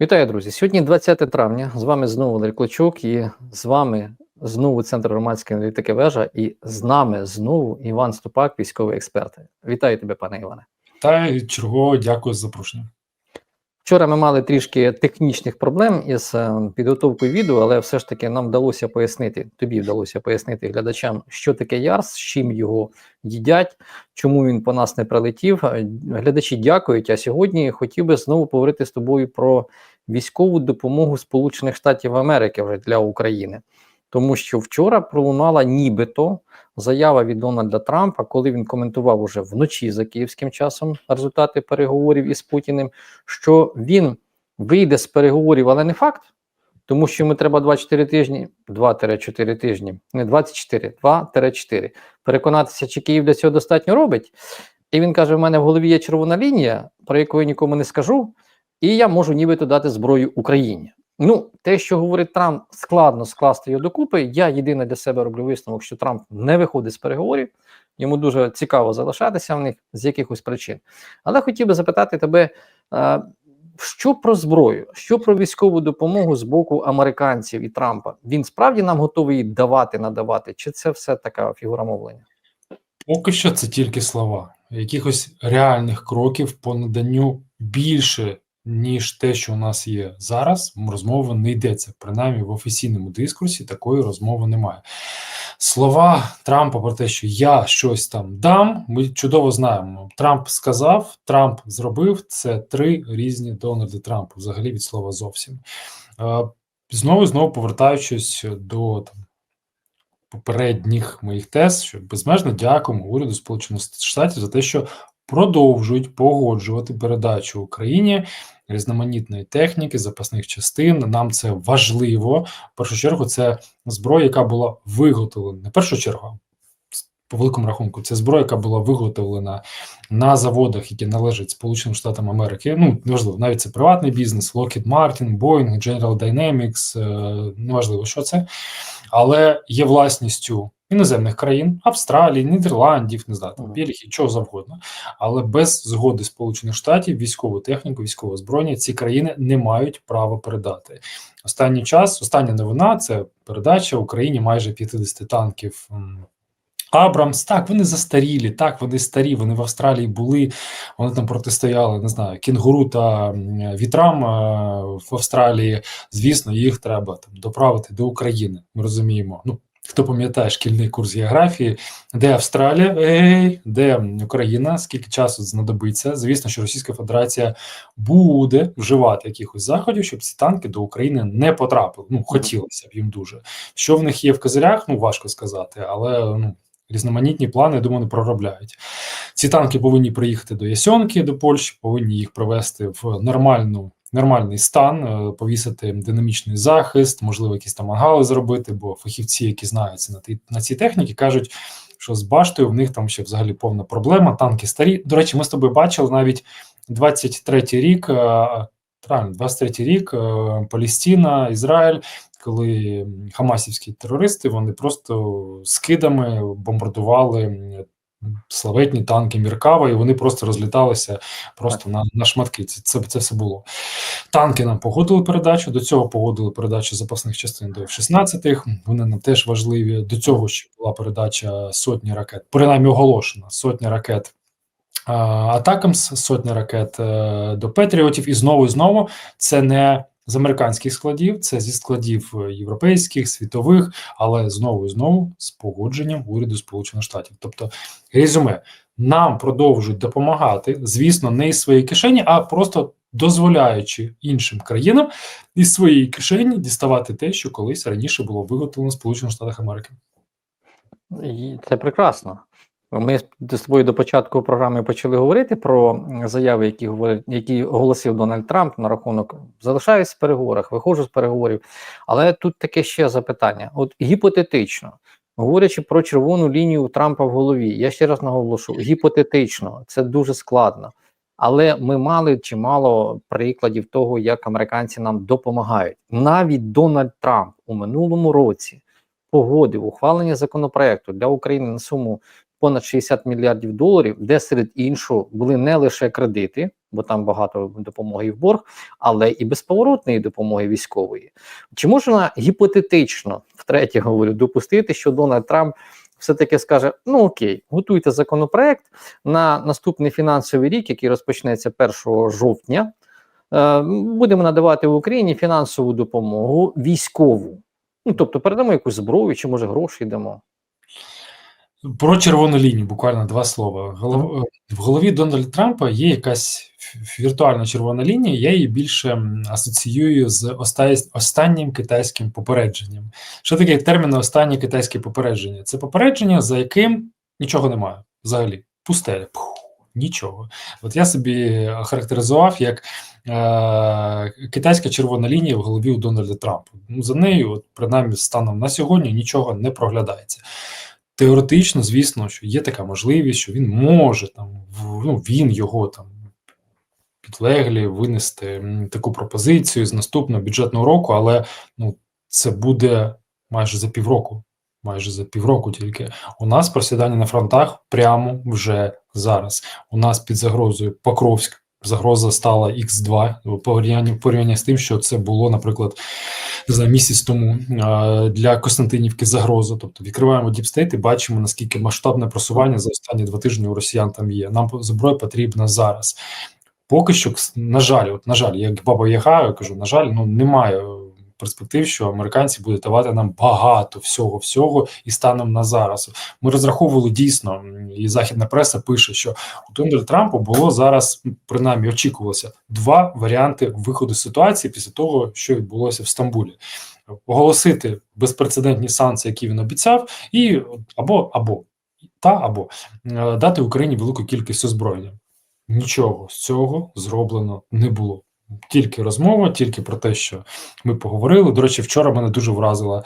Вітаю, друзі! Сьогодні 20 травня. З вами знову Валерій Клочук і з вами знову Центр громадської аналітики вежа, і з нами знову Іван Ступак, військовий експерт. Вітаю тебе, пане Іване. Та чергово дякую за запрошення. Вчора ми мали трішки технічних проблем із е, підготовкою відео, але все ж таки нам вдалося пояснити, тобі вдалося пояснити глядачам, що таке ярс, з чим його їдять, чому він по нас не прилетів. Е, Глядачі дякують. А сьогодні хотів би знову поговорити з тобою про військову допомогу Сполучених Штатів Америки вже для України. Тому що вчора пролунала нібито заява від Дональда Трампа, коли він коментував уже вночі за київським часом результати переговорів із Путіним, що він вийде з переговорів, але не факт, тому що йому треба 24 тижні, 2-4 тижні, не 24, 2-4, переконатися, чи Київ для цього достатньо робить. І він каже: в мене в голові є червона лінія, про яку я нікому не скажу, і я можу нібито дати зброю Україні. Ну, те, що говорить Трамп, складно скласти його докупи. Я єдине для себе роблю висновок, що Трамп не виходить з переговорів. Йому дуже цікаво залишатися в них з якихось причин. Але хотів би запитати тебе, е, що про зброю, що про військову допомогу з боку американців і Трампа? Він справді нам готовий її давати, надавати, чи це все така фігура мовлення? Поки що це тільки слова. Якихось реальних кроків по наданню більше, ніж те, що у нас є зараз, розмова не йдеться. Принаймні в офіційному дискурсі такої розмови немає. Слова Трампа про те, що я щось там дам, ми чудово знаємо. Трамп сказав, Трамп зробив це три різні Дональди Трампа, взагалі від слова зовсім. Е, Знову знову повертаючись до там, попередніх моїх тез, що безмежно дякуємо уряду Сполучених Штатів за те, що продовжують погоджувати передачу Україні різноманітної техніки, запасних частин. Нам це важливо. В першу чергу, це зброя, яка була виготовлена не першу чергу. По великому рахунку, це зброя, яка була виготовлена на заводах, які належать Сполученим Штатам Америки. Ну неважливо, навіть це приватний бізнес, Lockheed Martin, Boeing, General Dynamics, е, неважливо, що це, але є власністю іноземних країн, Австралії, Нідерландів, не знаю, там, Бельгії, чого завгодно. Але без згоди Сполучених Штатів військову техніку, військове збройня ці країни не мають права передати. Останній час, остання новина це передача Україні майже 50 танків. Абрамс, так, вони застарілі, так, вони старі, вони в Австралії були, вони там протистояли, не знаю, кінгуру та вітрам в Австралії. Звісно, їх треба там доправити до України. Ми розуміємо. Ну, Хто пам'ятає шкільний курс географії, де Австралія, ей, де Україна, скільки часу знадобиться? Звісно, що Російська Федерація буде вживати якихось заходів, щоб ці танки до України не потрапили. Ну, хотілося б їм дуже. Що в них є в козирях, ну важко сказати, але ну. Різноманітні плани, я думаю, не проробляють. Ці танки повинні приїхати до Ясьонки, до Польщі, повинні їх привести в нормальну нормальний стан, е, повісити динамічний захист, можливо, якісь там мангали зробити, бо фахівці, які знаються на на цій техніці, кажуть, що з баштою в них там ще взагалі повна проблема. Танки старі. До речі, ми з тобою бачили навіть 23-й рік. Правильно, 23-й рік е, Палістина, Ізраїль, коли хамасівські терористи вони просто скидами бомбардували славетні танки Міркава, і вони просто розліталися просто на на шматки. Це, це це все було. Танки нам погодили передачу. До цього погодили передачу запасних частин до F-16. Вони нам теж важливі. До цього ще була передача сотні ракет, принаймні оголошена сотня ракет. Атакамс, сотня ракет е, до Петріотів, і знову і знову це не з американських складів, це зі складів е, європейських, світових, але знову і знову з погодженням уряду Сполучених Штатів. Тобто, резюме, нам продовжують допомагати, звісно, не із своєї кишені, а просто дозволяючи іншим країнам із своєї кишені діставати те, що колись раніше було виготовлено в Сполучених Штатах Америки. Це прекрасно. Ми з тобою до початку програми почали говорити про заяви, які які оголосив Дональд Трамп на рахунок залишаюсь в переговорах, виходжу з переговорів. Але тут таке ще запитання: от гіпотетично, говорячи про червону лінію Трампа в голові, я ще раз наголошу: гіпотетично, це дуже складно. Але ми мали чимало прикладів того, як американці нам допомагають. Навіть Дональд Трамп у минулому році погодив ухвалення законопроекту для України на суму понад 60 мільярдів доларів, де серед іншого були не лише кредити, бо там багато допомоги в борг, але і безповоротної допомоги військової. Чи можна гіпотетично, втретє говорю, допустити, що Дональд Трамп все-таки скаже: ну окей, готуйте законопроект на наступний фінансовий рік, який розпочнеться 1 жовтня. Е, будемо надавати в Україні фінансову допомогу військову. Ну, тобто передамо якусь зброю, чи може гроші йдемо. Про червону лінію, буквально два слова. Голов... В голові Дональда Трампа є якась віртуальна червона лінія. Я її більше асоціюю з останнім китайським попередженням. Що таке термін останнє китайське попередження? Це попередження, за яким нічого немає взагалі. Пустеля. Пух, нічого. От я собі характеризував як е- китайська червона лінія в голові у Дональда Трампа. Ну, за нею, от, принаймні, станом на сьогодні, нічого не проглядається. Теоретично, звісно, що є така можливість, що він може там ну, він його там підлеглі винести таку пропозицію з наступного бюджетного року, але ну це буде майже за півроку. Майже за півроку тільки у нас просідання на фронтах прямо вже зараз. У нас під загрозою Покровськ. Загроза стала Х2 в порівнянні, в порівнянні з тим, що це було, наприклад, за місяць тому для Костянтинівки загроза. Тобто відкриваємо діпстейт і бачимо, наскільки масштабне просування за останні два тижні у росіян там є. Нам зброя потрібна зараз. Поки що, на жаль, от на жаль, як баба Яга, я кажу, на жаль, ну немає перспектив, що американці будуть давати нам багато всього, всього і станом на зараз. Ми розраховували дійсно, і західна преса пише, що у Дональда Трампа було зараз, принаймні очікувалося два варіанти виходу ситуації після того, що відбулося в Стамбулі. Оголосити безпрецедентні санкції, які він обіцяв, і або або та або е, дати Україні велику кількість озброєння. Нічого з цього зроблено не було. Тільки розмова, тільки про те, що ми поговорили. До речі, вчора мене дуже вразила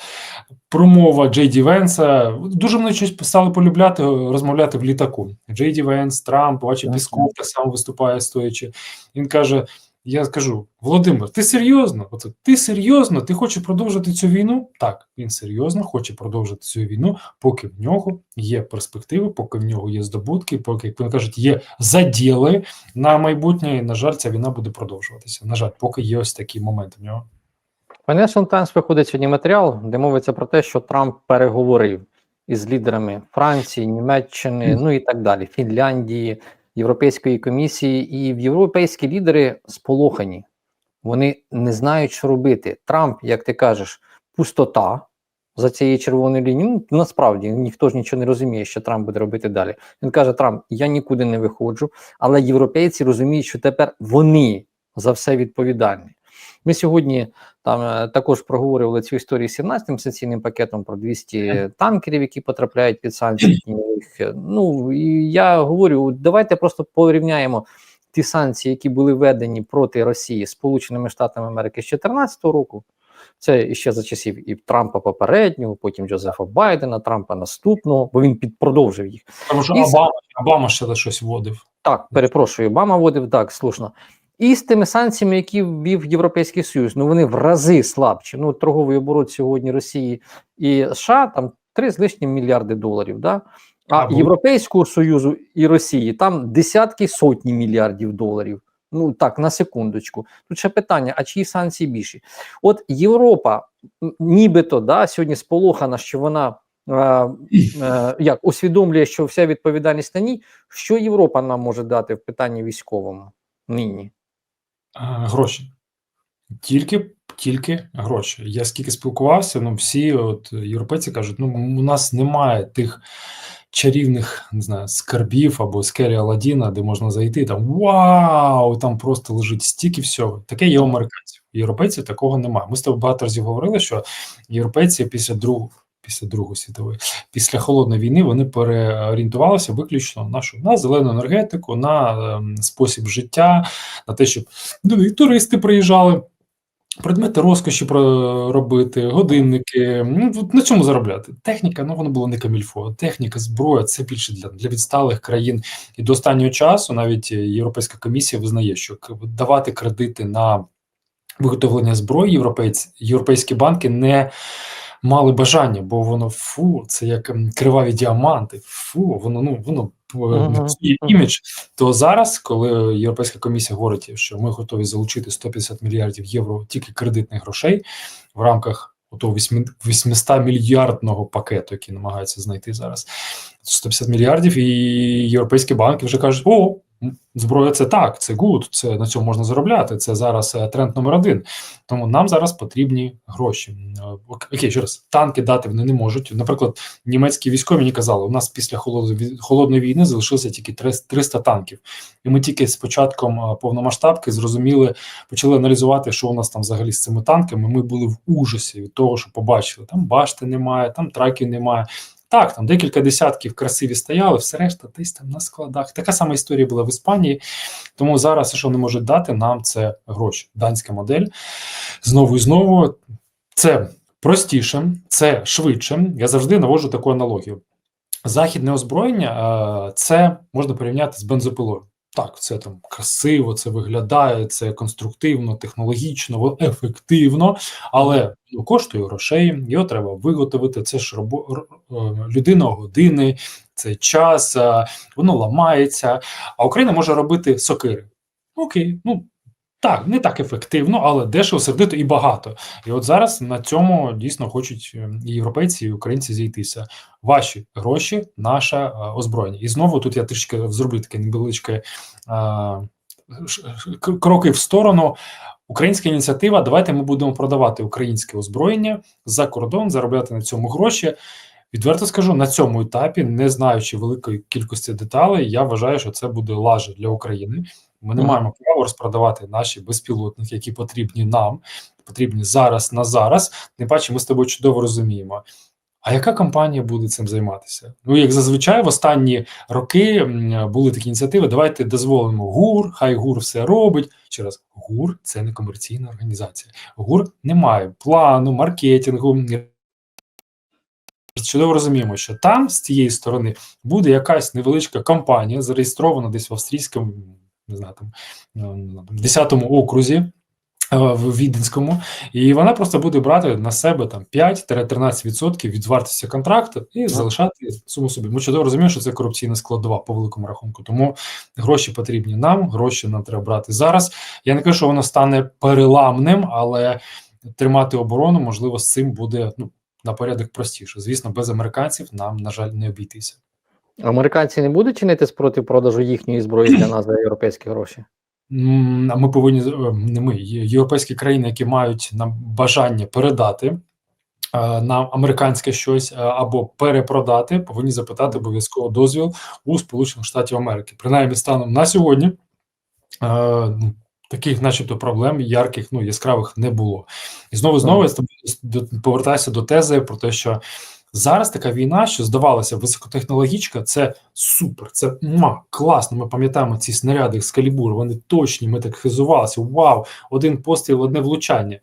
промова Джей Ді Венса. Дуже мене щось стали полюбляти розмовляти в літаку. Джей Ді Венс, Трамп, бачив, Пісков так само виступає стоячи. Він каже: Я скажу, Володимир, ти серйозно? Оце ти серйозно? Ти хочеш продовжити цю війну? Так, він серйозно хоче продовжити цю війну, поки в нього є перспективи, поки в нього є здобутки, поки, як вони кажуть, є заділи на майбутнє. І, на жаль, ця війна буде продовжуватися. На жаль, поки є ось такі моменти в нього. Financial Times виходить сьогодні матеріал, де мовиться про те, що Трамп переговорив із лідерами Франції, Німеччини, ну і так далі, Фінляндії, Європейської комісії, і європейські лідери сполохані. Вони не знають, що робити. Трамп, як ти кажеш, пустота за цією червоною лінією. Ну, насправді ніхто ж нічого не розуміє, що Трамп буде робити далі. Він каже: Трамп, я нікуди не виходжу, але європейці розуміють, що тепер вони за все відповідальні. Ми сьогодні там е, також проговорювали цю історію з 17-м санкційним пакетом про 200 танкерів, які потрапляють під санкції. Е, Ну і я говорю, давайте просто порівняємо ті санкції, які були введені проти Росії Сполученими Штатами Америки з 2014 року. Це ще за часів і Трампа попереднього, потім Джозефа Байдена, Трампа наступного, бо він підпродовжив їх. Тому що І- Обама, Обама ще щось вводив. Так, перепрошую, Обама вводив так, слушно. І з тими санкціями, які ввів Європейський Союз, ну вони в рази слабші. Ну, торговий оборот сьогодні Росії і США там 3 з лишнім мільярди доларів. Да? А Або- Європейського Союзу і Росії там десятки сотні мільярдів доларів. Ну так, на секундочку. Тут ще питання: а чиї санкції більші? От Європа, нібито да, сьогодні сполохана, що вона е, е, як усвідомлює, що вся відповідальність на ній. Що Європа нам може дати в питанні військовому нині? Е, Гроші. Тільки, тільки гроші. Я скільки спілкувався, ну всі от європейці кажуть, ну у нас немає тих чарівних, не знаю, скарбів або скелі Аладдіна, де можна зайти, там вау, там просто лежить стільки всього. Таке є у американців. Європейців такого немає. Ми з тобою багато разів говорили, що європейці після другого. Після Другої світової, після холодної війни вони переорієнтувалися виключно на що? на зелену енергетику, на ем, спосіб життя, на те, щоб до них туристи приїжджали, предмети розкоші робити, годинники. Ну, на цьому заробляти. Техніка, ну воно було не камільфо. Техніка, зброя це більше для, для відсталих країн. І до останнього часу навіть Європейська комісія визнає, що давати кредити на виготовлення зброї європейці, європейські банки не мали бажання, бо воно фу, це як криваві діаманти. Фу, воно ну воно uh мгм. імідж. То зараз, коли Європейська комісія говорить, що ми готові залучити 150 мільярдів євро тільки кредитних грошей в рамках того 800 мільярдного пакету, який намагаються знайти зараз, 150 мільярдів, і європейські банки вже кажуть: о, зброя це так, це гуд, це на цьому можна заробляти. Це зараз е, тренд номер один. Тому нам зараз потрібні гроші. Е, Окей, ще раз, танки дати вони не можуть. Наприклад, німецькі військові мені казали, у нас після холодної, війни залишилося тільки 300 танків. І ми тільки з початком е, повномасштабки зрозуміли, почали аналізувати, що у нас там взагалі з цими танками. Ми були в ужасі від того, що побачили. Там башти немає, там траків немає. Так, там декілька десятків красиві стояли, все решта десь там на складах. Така сама історія була в Іспанії. Тому зараз, що вони можуть дати, нам це гроші. Данська модель. Знову і знову це простіше, це швидше. Я завжди наводжу таку аналогію. Західне озброєння е, це можна порівняти з бензопилою. Так, це там красиво, це виглядає, це конструктивно, технологічно, ефективно, але ну, коштує грошей, його треба виготовити. Це ж робо, е, людина години, це час, е, воно ламається. А Україна може робити сокири. Окей, ну так, не так ефективно, але дешево, сердито і багато. І от зараз на цьому дійсно хочуть е, і європейці, і українці зійтися. Ваші гроші, наше озброєння. І знову тут я трішки зроблю таке невеличке е, кроки в сторону. Українська ініціатива. Давайте ми будемо продавати українське озброєння за кордон, заробляти на цьому гроші. Відверто скажу, на цьому етапі, не знаючи великої кількості деталей, я вважаю, що це буде лажа для України. Ми не маємо права розпродавати наші безпілотники, які потрібні нам, потрібні зараз на зараз. Тим паче, ми з тобою чудово розуміємо. А яка компанія буде цим займатися? Ну, як зазвичай, в останні роки були такі ініціативи. Давайте дозволимо ГУР, хай ГУР все робить. Ще раз, ГУР це не комерційна організація. ГУР не має плану, маркетингу. Чудово розуміємо, що там з цієї сторони буде якась невеличка компанія, зареєстрована десь в австрійському, не знаю, там е, не знаю, там, 10-му окрузі е, в Віденському, і вона просто буде брати на себе там 5-13% від вартості контракту і залишати суму собі. Ми чудово розуміємо, що це корупційна складова по великому рахунку. Тому гроші потрібні нам, гроші нам треба брати зараз. Я не кажу, що воно стане переламним, але тримати оборону можливо з цим буде ну на порядок простіше. Звісно, без американців нам на жаль не обійтися. Американці не будуть чинити спротив продажу їхньої зброї для нас за європейські гроші. А ми повинні е, не ми європейські країни, які мають нам бажання передати е, нам американське щось е, або перепродати, повинні запитати обов'язково дозвіл у Сполучених Штатів Америки. Принаймні, станом на сьогодні ну, таких, начебто, проблем ярких, ну яскравих не було. І знову знову я повертаюся до тези про те, що зараз така війна, що здавалося, високотехнологічка, це супер, це ма, класно. Ми пам'ятаємо ці снаряди з калібур, вони точні, ми так хизувалися. Вау, один постріл, одне влучання.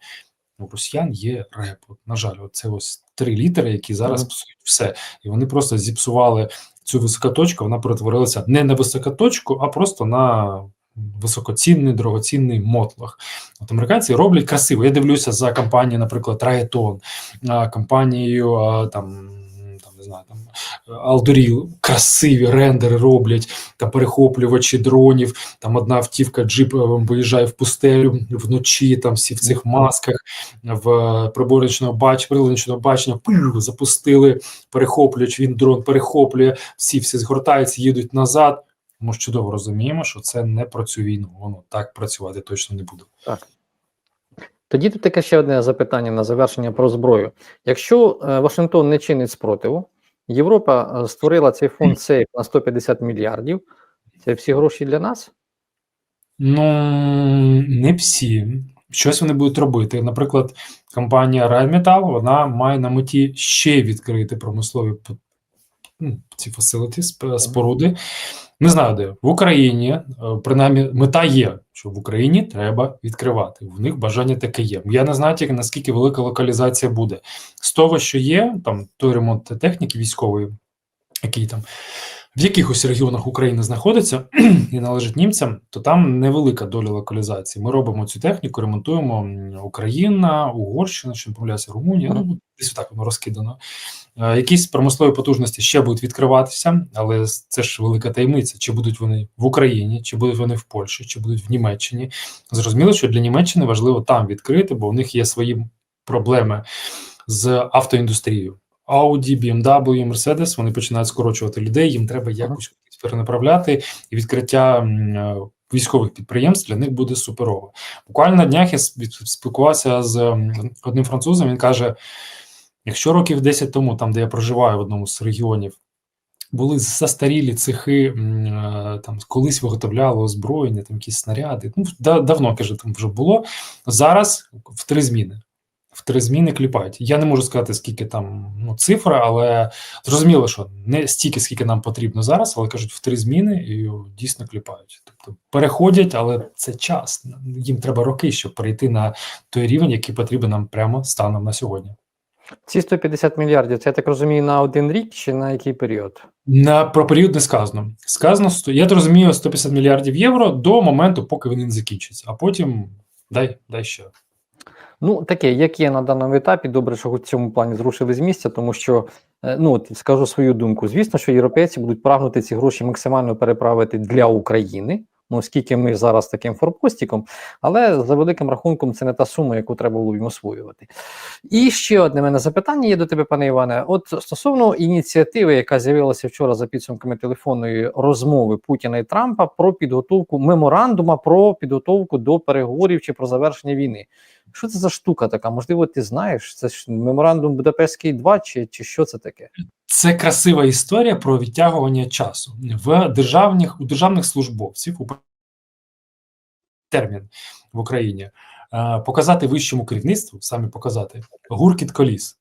У росіян є реп. От, на жаль, от це ось три літери, які зараз псують все. І вони просто зіпсували цю високоточку, вона перетворилася не на високоточку, а просто на високоцінний, дорогоцінний мотлах. От американці роблять красиво. Я дивлюся за компанією, наприклад, Раєтон, компанією там. Не знаю, там Алдоріл, красиві рендери роблять, там перехоплювачі дронів. Там одна автівка джип е, виїжджає в пустелю вночі. Там всі в цих масках в приборочного бач, приладничного бачення пилю, запустили перехоплювач. Він дрон перехоплює. Всі всі згортаються, їдуть назад. Ми ж чудово розуміємо, що це не про цю війну. Воно так працювати точно не буде. Так. Тоді тут таке ще одне запитання на завершення про зброю. Якщо е, Вашингтон не чинить спротиву, Європа е, створила цей фонд сейф на 150 мільярдів. Це всі гроші для нас? Ну не всі. Щось вони будуть робити. Наприклад, компанія Rheinmetall, вона має на меті ще відкрити промислові ну, ці фасилити, споруди. Не знаю де в Україні, е, принаймні, мета є, що в Україні треба відкривати. В них бажання таке є. Я не знаю, тільки наскільки велика локалізація буде. З того, що є, там той ремонт техніки військової, який там в якихось регіонах України знаходиться і належить німцям, то там невелика доля локалізації. Ми робимо цю техніку, ремонтуємо Україна, Угорщина, що не помиляюся, Румунія. Ну десь так воно розкидано. Е, Якісь промислові потужності ще будуть відкриватися, але це ж велика таємниця. Чи будуть вони в Україні, чи будуть вони в Польщі, чи будуть в Німеччині. Зрозуміло, що для Німеччини важливо там відкрити, бо у них є свої проблеми з автоіндустрією. Audi, BMW, Mercedes, вони починають скорочувати людей, їм треба якось перенаправляти, і відкриття е, військових підприємств для них буде суперово. Буквально на днях я спілкувався з одним французом. Він каже: якщо років 10 тому, там де я проживаю в одному з регіонів, були застарілі цехи, е, там колись виготовляли озброєння, там якісь снаряди. Ну да, давно каже, там вже було. Зараз в три зміни. В три зміни кліпають. Я не можу сказати, скільки там ну, цифра, але зрозуміло, що не стільки, скільки нам потрібно зараз, але кажуть, в три зміни і дійсно кліпають. Тобто переходять, але це час. Їм треба роки, щоб перейти на той рівень, який потрібен нам прямо станом на сьогодні. Ці 150 мільярдів, це я так розумію, на один рік чи на який період? На про період не сказано. Сказано, я розумію, 150 мільярдів євро до моменту, поки вони не закінчаться, а потім дай, дай ще. Ну, таке, як є на даному етапі, добре, що в цьому плані зрушили з місця, тому що, е, ну, скажу свою думку. Звісно, що європейці будуть прагнути ці гроші максимально переправити для України, ну, оскільки ми зараз таким форпостіком, але за великим рахунком це не та сума, яку треба було їм освоювати. І ще одне мене запитання є до тебе, пане Іване. От стосовно ініціативи, яка з'явилася вчора за підсумками телефонної розмови Путіна і Трампа про підготовку меморандума про підготовку до переговорів чи про завершення війни. Що це за штука така? Можливо, ти знаєш? Це ж меморандум Будапештський 2, чи, чи що це таке? Це красива історія про відтягування часу в державних у державних службовців у термін в Україні показати вищому керівництву, саме показати гуркіт коліс.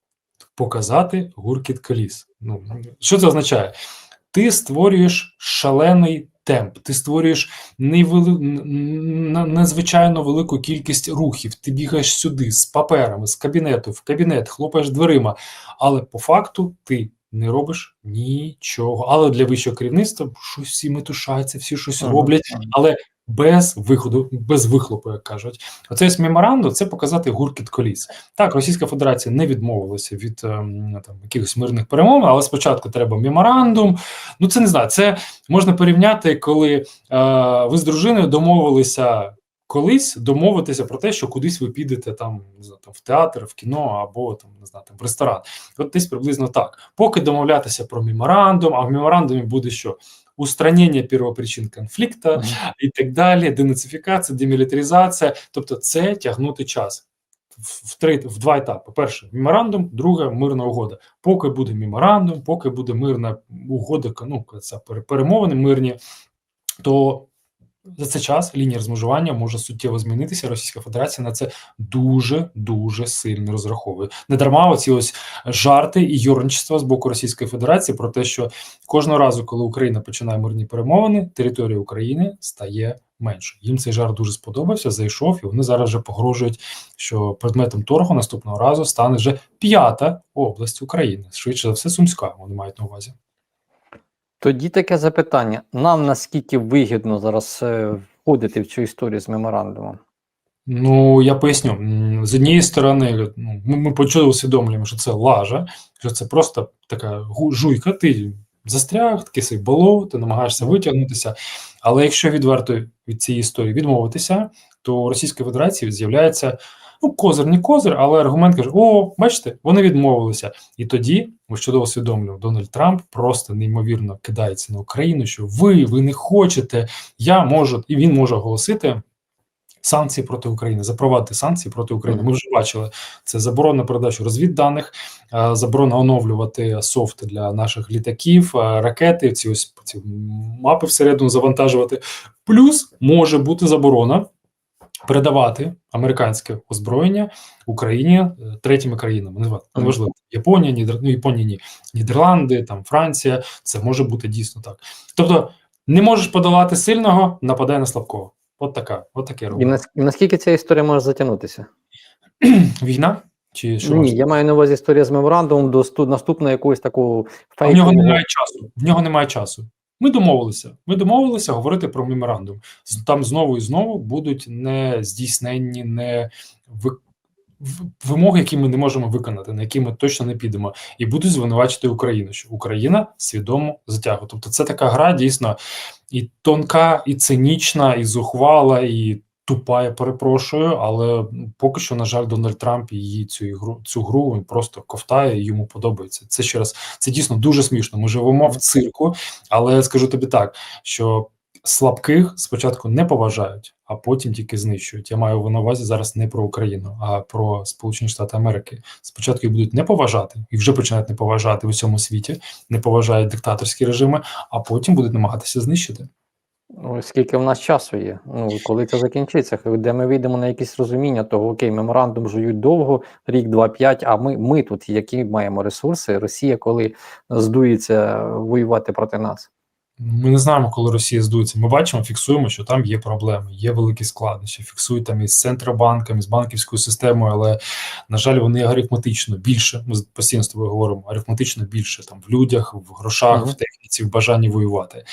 Показати гуркіт коліс. Ну що це означає? Ти створюєш шалений темп, ти створюєш невели... надзвичайно велику кількість рухів. Ти бігаєш сюди з паперами, з кабінету в кабінет, хлопаєш дверима, але по факту ти не робиш нічого. Але для вищого керівництва щось всі метушаються, всі щось роблять, але без виходу, без вихлопу, як кажуть. Оцей меморандум це показати гуркіт коліс. Так, Російська Федерація не відмовилася від ем, там якихось мирних перемов, але спочатку треба меморандум. Ну це не знаю. Це можна порівняти, коли е, ви з дружиною домовилися. Колись домовитися про те, що кудись ви підете там, не знаю, там в театр, в кіно або там не знаю, там в ресторан. От десь приблизно так. Поки домовлятися про меморандум, а в меморандумі буде що? Устранення первопричин конфлікту, Мгм. і так далі, денацифікація, демілітаризація. Тобто, це тягнути час в, в три в два етапи: перше меморандум, друге мирна угода. Поки буде меморандум, поки буде мирна угода, ну це перемовини мирні, то за цей час лінія розмежування може суттєво змінитися. Російська Федерація на це дуже дуже сильно розраховує. Не дарма оці ось жарти і юрничество з боку Російської Федерації про те, що кожного разу, коли Україна починає мирні перемовини, територія України стає менше. Їм цей жарт дуже сподобався, зайшов, і вони зараз вже погрожують, що предметом торгу наступного разу стане вже п'ята область України. Швидше за все, Сумська. Вони мають на увазі. Тоді таке запитання: нам наскільки вигідно зараз е, входити в цю історію з меморандумом? Ну, я поясню. З однієї сторони, ну, ми, ми почули усвідомлюємо, що це лажа, що це просто така жуйка, ти застряг, такий болото, ти намагаєшся витягнутися. Але якщо відверто від цієї історії відмовитися, то у Російської Федерації з'являється ну, козир, не козир, але аргумент каже: О, бачите, вони відмовилися. І тоді, ми чудово усвідомлюємо, Дональд Трамп просто неймовірно кидається на Україну, що ви, ви не хочете, я можу, і він може оголосити санкції проти України, запровадити санкції проти України. Ми вже бачили це заборона передачу розвідданих, е, заборона оновлювати софт для наших літаків, е, ракети, ці ось ці мапи всередину завантажувати. Плюс може бути заборона. Передавати американське озброєння Україні е, третіми країнами. Неважливо, неважливо. Японія, Нідер... ну, Японія, ні, Нідерланди, там Франція. Це може бути дійсно так. Тобто, не можеш подолати сильного, нападай на слабкого. От така, от таке І, робить. і наскільки ця історія може затягнутися? Війна? Чи що? Ні, я маю на увазі історія з меморандумом до наступного якогось такого А в нього немає часу. В нього немає часу. Ми домовилися. Ми домовилися говорити про меморандум. Там знову і знову будуть не здійсненні, не ви- вимоги, які ми не можемо виконати, на які ми точно не підемо, і будуть звинувачити Україну, що Україна свідомо затягує. Тобто, це така гра дійсно і тонка, і цинічна, і зухвала, і тупа, я перепрошую. Але поки що, на жаль, Дональд Трамп її цю ігру цю гру він просто ковтає, і йому подобається. Це ще раз це дійсно дуже смішно. Ми живемо в цирку, але скажу тобі так, що слабких спочатку не поважають, а потім тільки знищують. Я маю на увазі зараз не про Україну, а про Сполучені Штати Америки. Спочатку їх будуть не поважати і вже починають не поважати в усьому світі, не поважають диктаторські режими, а потім будуть намагатися знищити. Ну, скільки в нас часу є? Ну, коли це закінчиться, де ми вийдемо на якесь розуміння того, окей, меморандум жують довго, рік, два, п'ять, а ми, ми тут які маємо ресурси, Росія, коли здується воювати проти нас. Ми не знаємо, коли Росія здується. Ми бачимо, фіксуємо, що там є проблеми, є великі складнощі. Фіксують там із центробанком, із банківською системою, але на жаль, вони арифметично більше. Ми постійно з тобою говоримо арифметично більше там в людях, в грошах, Мгм. в техніці, в бажанні воювати.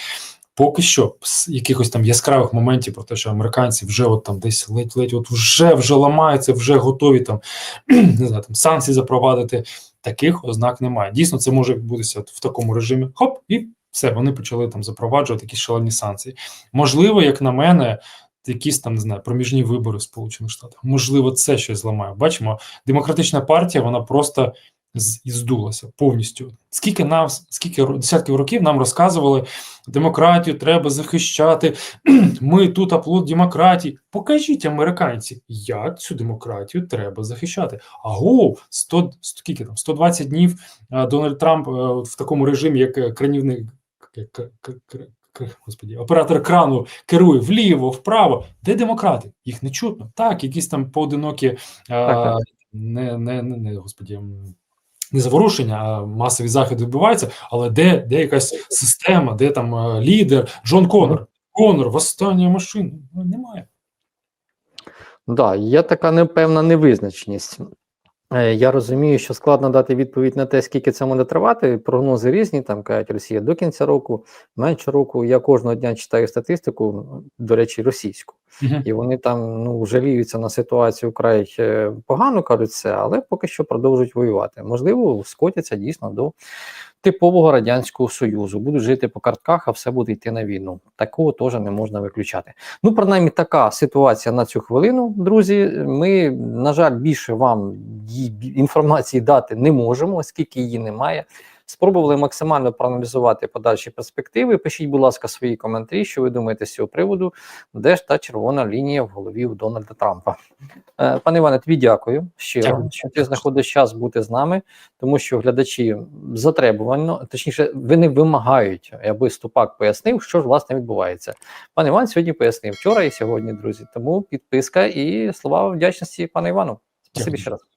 Поки що з якихось там яскравих моментів про те, що американці вже от там десь ледь-ледь, от вже вже ламаються, вже готові там не знаю, там санкції запровадити. Таких ознак немає. Дійсно, це може відбутися в такому режимі. Хоп, і все, вони почали там запроваджувати якісь шалені санкції. Можливо, як на мене, якісь там не знаю, проміжні вибори в Сполучених Штатах. Можливо, це щось зламає. Бачимо, демократична партія вона просто здулася повністю. Скільки нам, скільки десятків років нам розказували, демократію треба захищати. Ми тут аплод демократії. Покажіть американці, як цю демократію треба захищати. Аго, 100, скільки там 120 днів Дональд Трамп е, в такому режимі, як кранівник. Господі, оператор екрану керує вліво, вправо. Де демократи? Їх не чутно. Так, якісь там поодинокі Так, а, так. не, не, не, не господі, не заворушення, а масові заходи відбуваються. Але де, де якась система, де там е, лідер Джон Конор? Конор, восстання машин. Ну, немає. Да, є така непевна невизначеність. Е, Я розумію, що складно дати відповідь на те, скільки це буде тривати. Прогнози різні. Там кажуть, Росія до кінця року, менше року. Я кожного дня читаю статистику, до речі, російську, І вони там ну жаліються на ситуацію край е, погано кажуть це, але поки що продовжують воювати. Можливо, скотяться дійсно до типового радянського союзу. Будуть жити по картках, а все буде йти на війну. Такого теж не можна виключати. Ну, принаймні, така ситуація на цю хвилину, друзі. Ми, на жаль, більше вам інформації дати не можемо, оскільки її немає. Спробували максимально проаналізувати подальші перспективи. Пишіть, будь ласка, свої коментарі, що ви думаєте з цього приводу, де ж та червона лінія в голові у Дональда Трампа. Е, Пане Іване, тобі дякую щиро, що ти знаходиш час бути з нами, тому що глядачі затребувально, точніше, вони вимагають, аби Ступак пояснив, що ж власне відбувається. Пан Іван сьогодні пояснив вчора і сьогодні, друзі. Тому підписка і слова вдячності пану Івану. Спасибі ще раз.